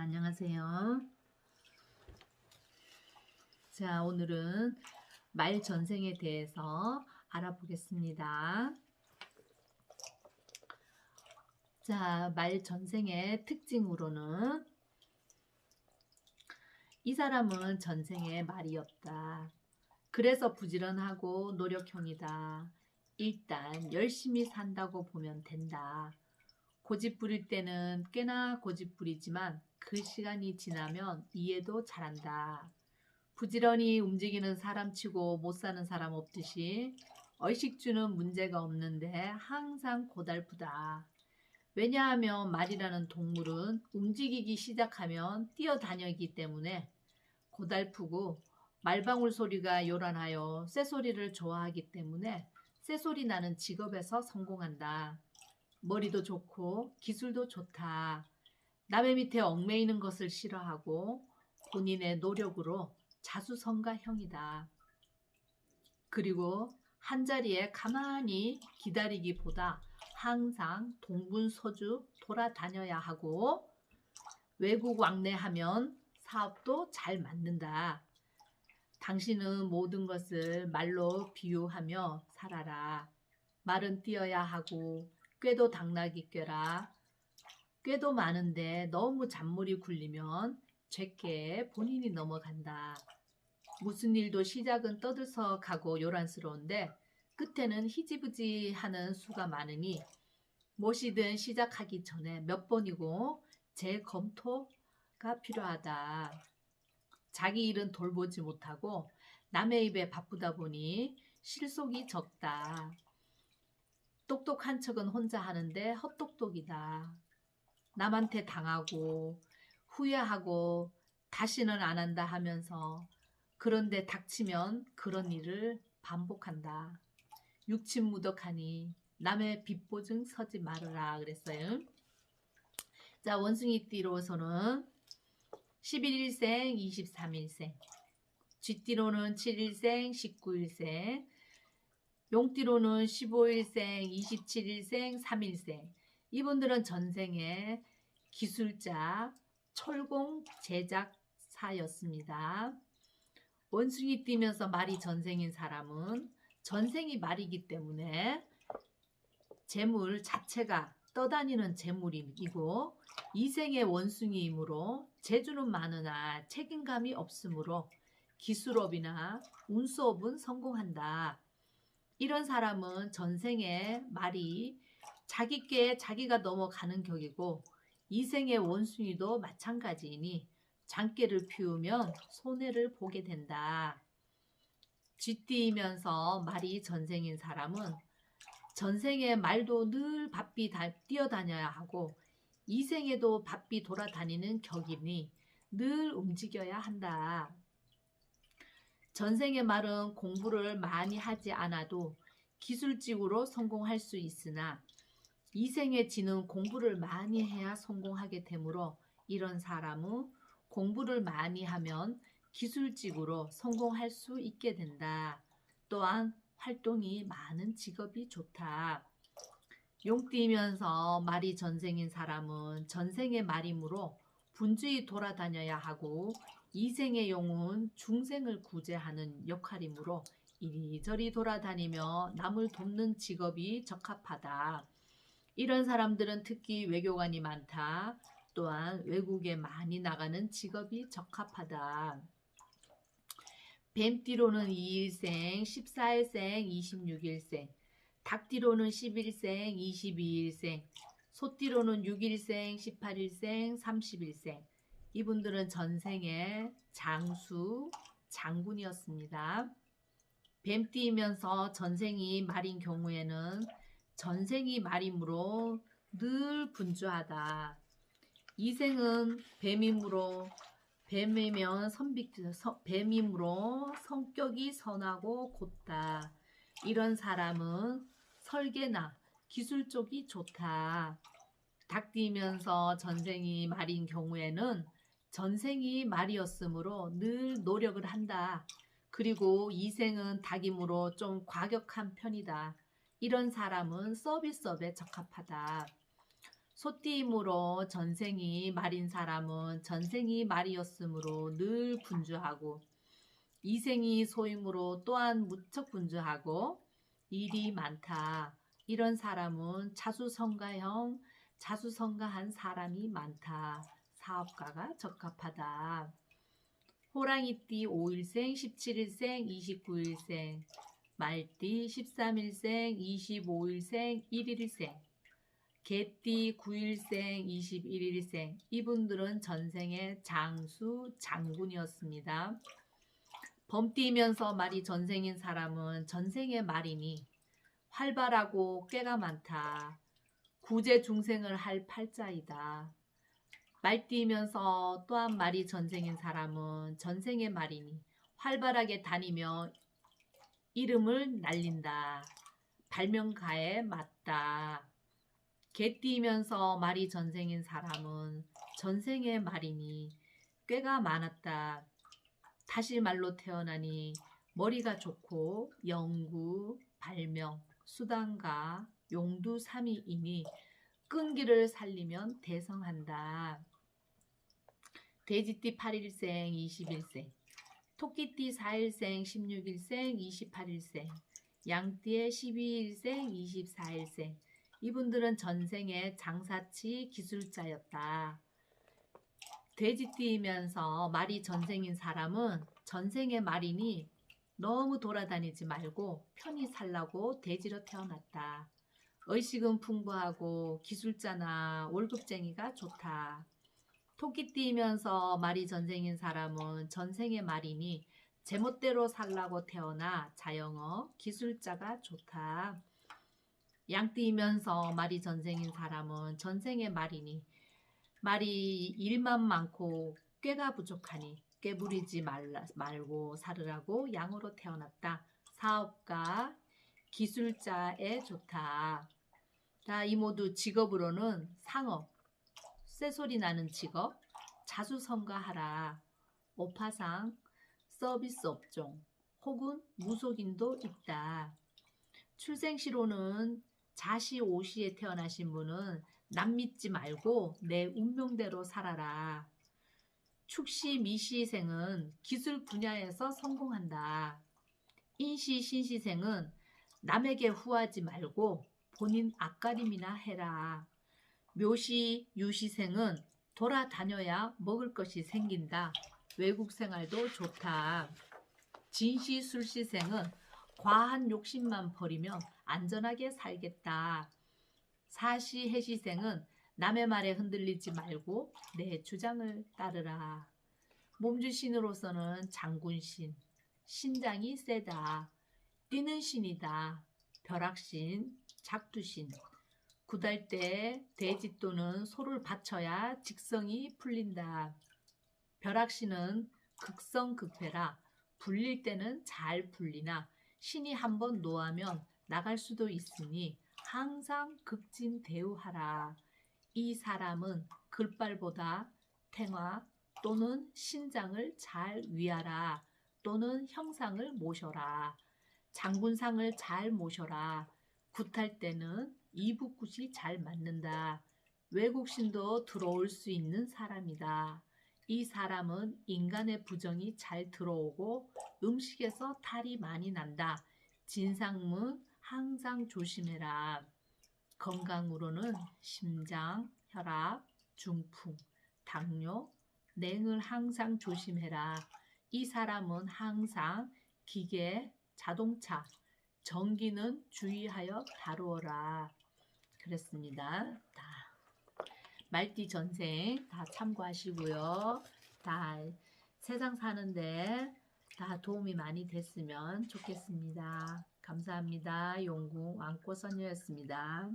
안녕하세요. 자, 오늘은 말 전생에 대해서 알아보겠습니다. 자, 말 전생의 특징으로는 이 사람은 전생에 말이 없다. 그래서 부지런하고 노력형이다. 일단 열심히 산다고 보면 된다. 고집 부릴 때는 꽤나 고집 부리지만 그 시간이 지나면 이해도 잘한다. 부지런히 움직이는 사람치고 못 사는 사람 없듯이 의식주는 문제가 없는데 항상 고달프다. 왜냐하면 말이라는 동물은 움직이기 시작하면 뛰어다니기 때문에 고달프고 말방울 소리가 요란하여 쇠소리를 좋아하기 때문에 쇠소리 나는 직업에서 성공한다. 머리도 좋고 기술도 좋다. 남의 밑에 얽매이는 것을 싫어하고 본인의 노력으로 자수성가형이다. 그리고 한자리에 가만히 기다리기보다 항상 동분서주 돌아다녀야 하고 외국 왕래하면 사업도 잘 맞는다. 당신은 모든 것을 말로 비유하며 살아라. 말은 뛰어야 하고 꾀도 당나귀 꾀라. 꾀도 많은데 너무 잔머리 굴리면 죄께 본인이 넘어간다. 무슨 일도 시작은 떠들썩하고 요란스러운데 끝에는 희지부지 하는 수가 많으니 무엇이든 시작하기 전에 몇 번이고 재검토가 필요하다. 자기 일은 돌보지 못하고 남의 입에 바쁘다 보니 실속이 적다. 똑똑한 척은 혼자 하는데 헛똑똑이다. 남한테 당하고 후회하고 다시는 안 한다 하면서 그런데 닥치면 그런 일을 반복한다. 육친무덕하니 남의 빚보증 서지 말으라 그랬어요. 자 원숭이띠로서는 11일생, 23일생, 쥐띠로는 7일생, 19일생, 용띠로는 15일생, 27일생, 3일생. 이분들은 전생에 기술자, 철공 제작사였습니다. 원숭이 뛰면서 말이 전생인 사람은 전생이 말이기 때문에 재물 자체가 떠다니는 재물이고 이생의 원숭이이므로 재주는 많으나 책임감이 없으므로 기술업이나 운수업은 성공한다. 이런 사람은 전생에 말이 자기께 자기가 넘어가는 격이고 이생의 원숭이도 마찬가지이니 장깨를 피우면 손해를 보게 된다. 쥐띠면서 말이 전생인 사람은 전생에 말도 늘 바삐 뛰어다녀야 하고 이생에도 바삐 돌아다니는 격이니 늘 움직여야 한다. 전생의 말은 공부를 많이 하지 않아도 기술직으로 성공할 수 있으나 이생의 지는 공부를 많이 해야 성공하게 되므로 이런 사람은 공부를 많이 하면 기술직으로 성공할 수 있게 된다. 또한 활동이 많은 직업이 좋다. 용띠면서 말이 전생인 사람은 전생의 말이므로 분주히 돌아다녀야 하고 이생의 용은 중생을 구제하는 역할이므로 이리저리 돌아다니며 남을 돕는 직업이 적합하다. 이런 사람들은 특히 외교관이 많다. 또한 외국에 많이 나가는 직업이 적합하다. 뱀띠로는 2일생, 14일생, 26일생, 닭띠로는 11생, 22일생, 소띠로는 6일생, 18일생, 30일생, 이분들은 전생에 장수, 장군이었습니다. 뱀띠이면서 전생이 말인 경우에는 전생이 말이므로 늘 분주하다. 이생은 뱀이므로 뱀이면 선비, 뱀이므로 성격이 선하고 곧다. 이런 사람은 설계나 기술 쪽이 좋다. 닭띠면서 전생이 말인 경우에는 전생이 말이었으므로 늘 노력을 한다. 그리고 이생은 닭이므로 좀 과격한 편이다. 이런 사람은 서비스업에 적합하다. 소띠임으로 전생이 말인 사람은 전생이 말이었으므로 늘 분주하고 이생이 소임으로 또한 무척 분주하고 일이 많다. 이런 사람은 자수성가형, 자수성가한 사람이 많다. 사업가가 적합하다. 호랑이띠 5일생, 17일생, 29일생, 말띠 13일생, 25일생, 1일생, 개띠 9일생, 21일생. 이분들은 전생의 장수, 장군이었습니다. 범띠면서 말이 전생인 사람은 전생의 말이니 활발하고 꾀가 많다. 구제 중생을 할 팔자이다. 말띠면서 또한 말이 전생인 사람은 전생의 말이니 활발하게 다니며 이름을 날린다. 발명가에 맞다. 개띠면서 말이 전생인 사람은 전생의 말이니 꾀가 많았다. 다시 말로 태어나니 머리가 좋고 연구, 발명, 수단가, 용두 삼위이니 끈기를 살리면 대성한다. 돼지띠 8일생 21생 토끼띠 4일생 16일생 28일생 양띠의 12일생 24일생 이분들은 전생의 장사치 기술자였다. 돼지띠이면서 말이 전생인 사람은 전생의 말이니 너무 돌아다니지 말고 편히 살라고 돼지로 태어났다. 의식은 풍부하고 기술자나 월급쟁이가 좋다. 토끼띠이면서 말이 전생인 사람은 전생의 말이니 제멋대로 살라고 태어나 자영업 기술자가 좋다. 양띠이면서 말이 전생인 사람은 전생의 말이니 말이 일만 많고 꾀가 부족하니 꾀부리지 말라, 말고 살으라고 양으로 태어났다. 사업가, 기술자에 좋다. 자, 이 모두 직업으로는 상업, 쇠소리 나는 직업, 자수성가하라, 오파상, 서비스 업종, 혹은 무속인도 있다. 출생시로는 자시 오시에 태어나신 분은 남 믿지 말고 내 운명대로 살아라. 축시 미시생은 기술 분야에서 성공한다. 인시 신시생은 남에게 후하지 말고 본인 앞가림이나 해라. 묘시 유시생은 돌아다녀야 먹을 것이 생긴다. 외국 생활도 좋다. 진시 술시생은 과한 욕심만 버리면 안전하게 살겠다. 사시 해시생은 남의 말에 흔들리지 말고 내 주장을 따르라. 몸주신으로서는 장군신, 신장이 세다. 뛰는 신이다. 벼락신, 작두신. 구달 때 돼지 또는 소를 바쳐야 직성이 풀린다. 벼락신은 극성극패라 불릴 때는 잘 풀리나 신이 한번 노하면 나갈 수도 있으니 항상 극진 대우하라. 이 사람은 글발보다 탱화 또는 신장을 잘 위하라 또는 형상을 모셔라. 장군상을 잘 모셔라. 굿할 때는 이북굿이 잘 맞는다. 외국신도 들어올 수 있는 사람이다. 이 사람은 인간의 부정이 잘 들어오고 음식에서 탈이 많이 난다. 진상문 항상 조심해라. 건강으로는 심장, 혈압, 중풍, 당뇨, 냉을 항상 조심해라. 이 사람은 항상 기계, 자동차, 전기는 주의하여 다루어라. 그랬습니다. 다 말띠 전생 다 참고하시고요. 다 세상 사는데 다 도움이 많이 됐으면 좋겠습니다. 감사합니다. 용궁 왕꽃 선녀였습니다.